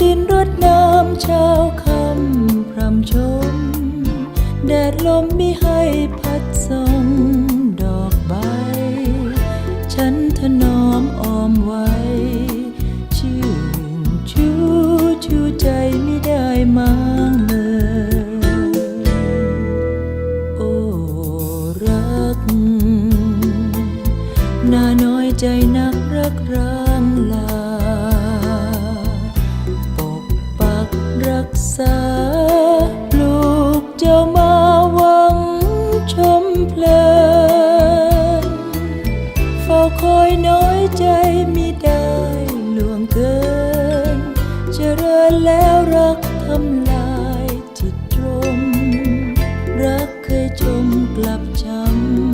ดินรดน้ำเช้าคำพรำชม แดดลมมิให้พัดส่องดอกใบ ฉันถนอมอ้อมไว้ ชื่นชูชูใจไม่ได้มางเมื่โอ้รัก นาน้อยใจนักรักรัก บช้ำ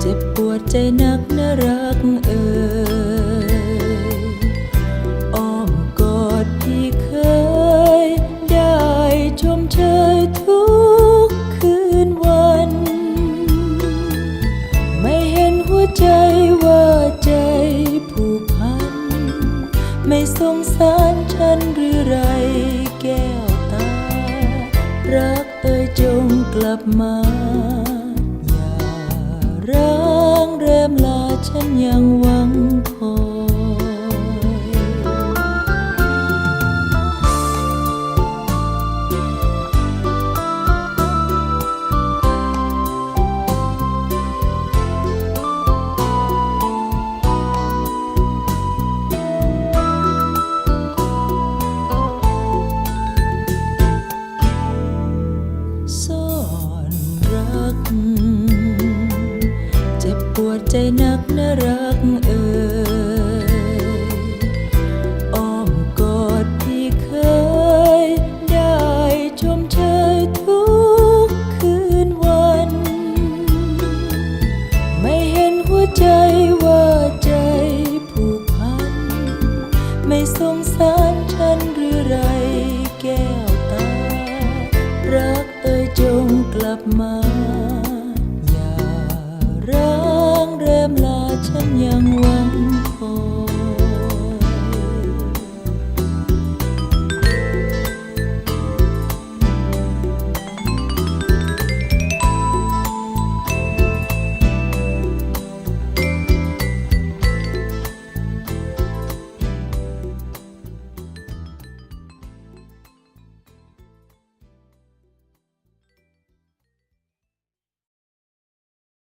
เจ็บปวดใจนักนะรักเอ่ยอ้อมกอดที่เคย ได้ชมเชยทุกคืนวัน ไม่เห็นหัวใจว่าใจผูกพัน ไม่สงสารฉันหรือไรแก้วตา รักเอ่ยจง ลับมา อย่าร้างเรมลาฉันยังหวัง ใจนักนะรัก 让我